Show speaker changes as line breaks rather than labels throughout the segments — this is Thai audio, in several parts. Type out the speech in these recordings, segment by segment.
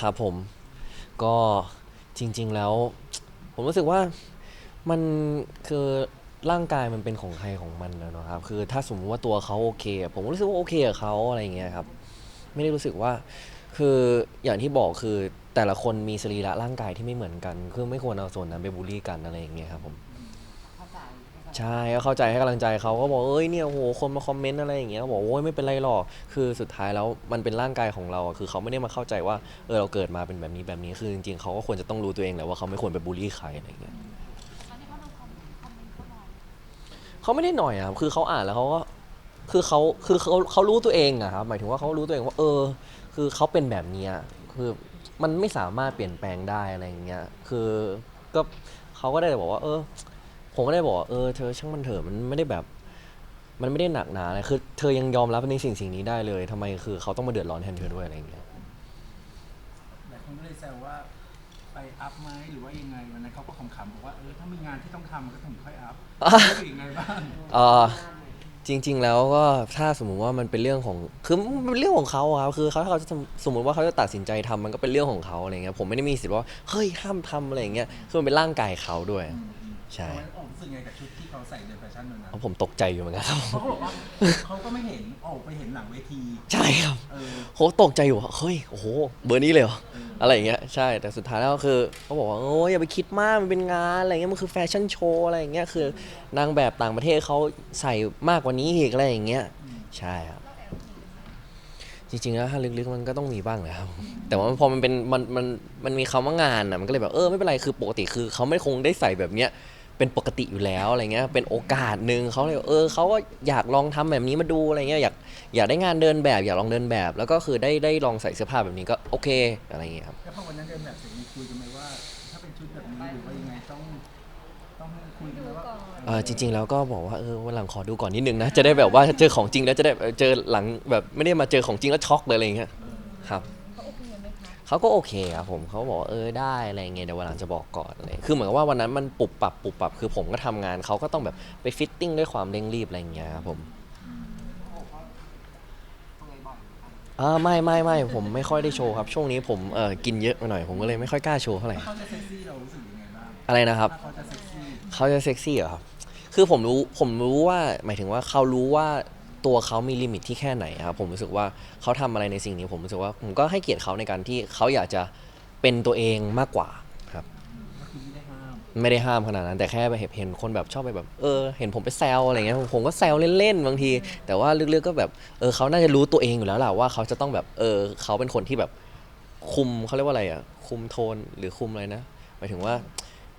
ครับผมก็จริง ๆ แล้ว ผมรู้สึกว่ามันคือร่างกายมันเป็นของใครของมันนะเนะครับ คือถ้าสมมติว่าตัวเขาโอเค ผมก็รู้สึกว่าโอเคกับเขาอะไรอย่างเงี้ยครับ ไม่ได้รู้สึกว่า คืออย่างที่บอกคือแต่ละคนมีสรีระร่างกายที่ไม่เหมือนกัน คือไม่ควรเอาส่วนนั้นไปบูลลี่กันอะไรอย่างเงี้ยครับผม ใช่ก็เข้าใจให้กำลังใจเขาก็บอกเอ้ยเนี่ยโหคนมาคอมเมนต์อะไรอย่างเงี้ยก็บอกโอ้ยไม่เป็นไรหรอกคือสุดท้ายแล้วมันเป็นร่างกายของเราอะคือเขาไม่ได้มาเข้าใจว่าเออเราเกิดมาเป็นแบบนี้แบบนี้คือจริงๆเขาก็ควรจะต้องรู้ตัวเองแหละว่าเขาไม่ควรไปบูลลี่ใครอะไรอย่างเงี้ยเขาไม่ได้หน่อยอะครับคือเขาอ่านแล้วเขาก็คือเขาคือเขาเขารู้ตัวเองอะครับหมายถึงว่าเขารู้ตัวเองว่าเออ คือเขาเป็นแบบเนี้ยคือมันไม่สามารถเปลี่ยนแปลงได้อะไรอย่างเงี้ยคือก็เขาก็ได้แต่บอกว่าเออ ผมก็ได้บอกว่าเออเธอช่างมันเถอะมันไม่ได้แบบ มันไม่ได้หนักหนาอะไรคือเธอยังยอมรับในสิ่งสิ่งนี้ได้เลยทำไมคือเขาต้องมาเดือดร้อนแทนเธอด้วยอะไรอย่างเงี้ย
หลายคนก็เลยแซวว่าไปอัพไหมหรือว่ายังไงวันนั้นเขาก็ขำๆบอกว่าเออถ้ามีงานที่ต้องทำก็ถึงค่อยอัพรู้สึกยังไงบ้าง
เออจริง ๆ แล้วก็ถ้าสมมุติว่ามันเป็นเรื่องของคือมันเป็นเรื่องของเขาอะครับคือเขาถ้าเขาจะทำสมมติว่าเขาจะตัดสินใจทำมันก็เป็นเรื่องของเขาอะไรเงี้ยผมไม่ได้มีสิทธิ์ว่าเฮ้ยห้ามทำอะไรอย่างเงี้ยคือมันเป็นร่างกายเขาด้วย ใช่
วันนั้นโอ้รู้ สึกไงกับชุดที่เขาใส่เดินแฟชั่นวันนั้น
เพราะผมตกใจอยู่เหมือนกันครับ
เขาก็บอกว่าเขาก็ไม่เห็นออกไปเห็นหลังเวที
ใช่ครับ
เออ
โหตกใจอยู่ว่าเฮ้ยโอ้โหเบอร์นี้เลยเหรออะไรอย่างเงี้ยใช่แต่สุดท้ายแล้วก็คือเขาบอกว่าโอ้ยอย่าไปคิดมากมันเป็นงานอะไรเงี้ยมันคือแฟชั่นโชว์อะไรอย่างเงี้ยคือนางแบบต่างประเทศเขาใส่มากกว่านี้อีกอะไรอย่างเงี้ยใช่ครับ จริงๆแล้วถ้าลึกๆมันก็ต้องมีบ้างแหละครับ แต่ว่าพอมันเป็นมันมันมันมีคำว่างานอะมันก็เลยแบบเออไม่เป็นไรคือปกติคือเขาไม่คงได้ใส่แบบเนี้ย เป็นปกติอยู่แล้วอะไรเงี้ยเป็นโอกาสหนึ่งเขาเลยเออเขาก็อยากลองทำแบบนี้มาดูอะไรเงี้ยอยากอยากได้งานเดินแบบ อยากลองเดินแบบ แล้วก็คือได้ได้ลองใส่เสื้อผ้าแบบนี้ก็โอเคอะไรอย่างเงี้ยครับ
แล้วพอวันนั้นเดินแบบเสร็จมีคุยกันไหมว่า ถ้าเป็นชุดแบบนี้หรือว่ายังไงต้องต้องคุยกันไหมว่า
เออจริง ๆ แล้วก็บอกว่าเออวันหลังขอดูก่อนนิดนึงนะจะได้แบบว่าเจอของจริงแล้วจะได้เออเจอหลังแบบไม่ได้มาเจอของจริงแล้วช็อกเลยอะไรอย่างเงี้ยครับ เขาก็โอเคครับผมเขาบอกว่าเออได้อะไรอย่างเงี้ยเดี๋ยววันหลังจะบอกก่อนอะไรคือเหมือนกับว่าวันนั้นมันปุบปรับปุบปรับคือผมก็ทำงานเขาก็ต้องแบบไปฟิตติ้งด้วยความเร่งรีบอะไรอย่างเงี้ยครับผม
เปื่อยบ่อยเหมือนกัน
อ่าไม่ไม่ไม่ผมไม่ค่อยได้โชว์ครับ ช่วงนี้ผมเออกินเยอะไปหน่อยผมก็เลยไม่ค่อยกล้าโชว์เท่าไหร่
ถ้าเขาจะเซ็กซี่เรารู้สึกยังไงบ้าง
อะไรนะครับ
ถ้าเขาจะเซ็กซี่
เขาจะเซ็กซี่เหรอครับ คือผมรู้ผมรู้ว่าหมายถึงว่าเขารู้ว่า ตัวเขามีลิมิตที่แค่ไหนครับผมรู้สึกว่าเขาทำอะไรในสิ่งนี้ผมรู้สึกว่าผมก็ให้เกียรติเขาในการที่เขาอยากจะเป็นตัวเองมากกว่าครับ
ก็คือไม่ได้ห้าม
ไม่ได้ห้ามขนาดนั้น แต่แค่แบบเห็นคนแบบชอบไปแบบเออเห็นผมไปแซวอะไรเงี้ยผมก็แซวเล่นๆบางที แต่ว่าลึกๆก็แบบเออเขาน่าจะรู้ตัวเองอยู่แล้วแหละว่าเขาจะต้องแบบเออเขาเป็นคนที่แบบคุมเขาเรียกว่าอะไรอะคุมโทนหรือคุมอะไรนะหมายถึงว่า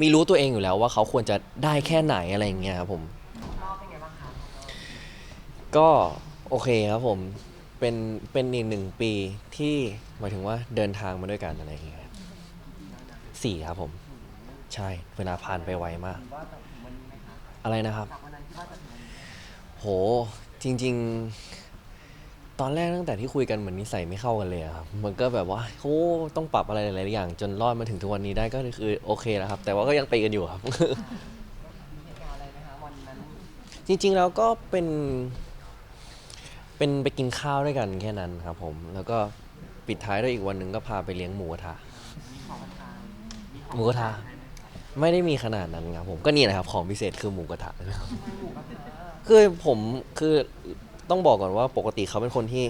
มีรู้ตัวเองอยู่แล้วว่าเขาควรจะได้แค่ไหนอะไรอย่างเงี้ยครับผม
รอบเป็นไงบ้างคะ
ก็โอเคครับผม เป็นเป็นอีกหนึ่งปีที่หมายถึงว่าเดินทางมาด้วยกันอะไรอย่างเงี้ยครับสี่ครับผม ใช่เวลาผ่านไปไวมาก
ว่าจะถึงวันนี้ไหมคะ
อะไรนะครับ
จากวันนั้นที่ว่าจะถึงวันนี้
โห จริง ๆ ตอนแรกตั้งแต่ที่คุยกันเหมือนนิสัยไม่เข้ากันเลยอะครับมันก็แบบว่าโอ้ต้องปรับอะไรหลายๆอย่าง จนรอดมาถึงทุกวันนี้ได้ก็คือโอเคแล้วครับ แต่ว่าก็ยังตีกันอยู่ครับ
มีเหตุการณ์อะไรไหมคะวันนั้น
จริงๆแล้วก็เป็น เป็นไปกินข้าวด้วยกันแค่นั้นครับผมแล้วก็ปิดท้ายด้วยอีกวันหนึ่งก็พาไปเลี้ยงหมูกระทะหมูกระทะไม่ได้มีขนาดนั้นครับผมก็นี่แหละครับของพิเศษคือหมูกระทะนะครับ
หมูกระทะ
คือผมคือต้องบอกก่อนว่าปกติเขาเป็นคนที่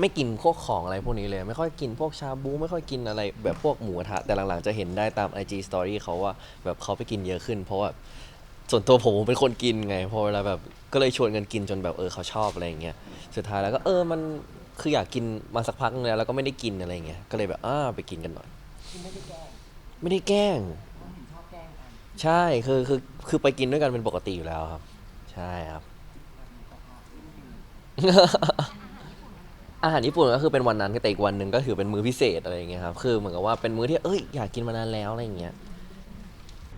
ไม่กินพวกของอะไรพวกนี้เลย ไม่ค่อยกินพวกชาบูไม่ค่อยกินอะไรแบบพวกหมูกระทะแต่หลังๆจะเห็นได้ตาม IG Story เขาว่าแบบเขาไปกินเยอะขึ้น เพราะว่า ส่วนตัวผมผมเป็นคนกินไงพอเวลาแบบก็เลยชวนกันกินจนแบบเออเขาชอบอะไรอย่างเงี้ยสุดท้ายแล้วก็เออมันคืออยากกินมาสักพักนึงแล้วแล้วก็ไม่ได้กินอะไรอย่างเงี้ยก็เลยแบบอ้าไปกินกันหน่อย
กินไม่ได้แกล้ง
ไม่ได้แกล้ง
ต้องเห็นชอบแกล้งกัน
ใช่คือคือคือไปกินด้วยกันเป็นปกติอยู่แล้วครับ ใช่ครับ อาหารญี่ปุ่นก็คือเป็นวันนั้นแต่อีกวันหนึ่งก็ถือเป็นมื้อพิเศษอะไรอย่างเงี้ยครับคือเหมือนกับว่าเป็นมื้อที่เอ้ยอยากกินมานานแล้วอะไรอย่างเงี้ย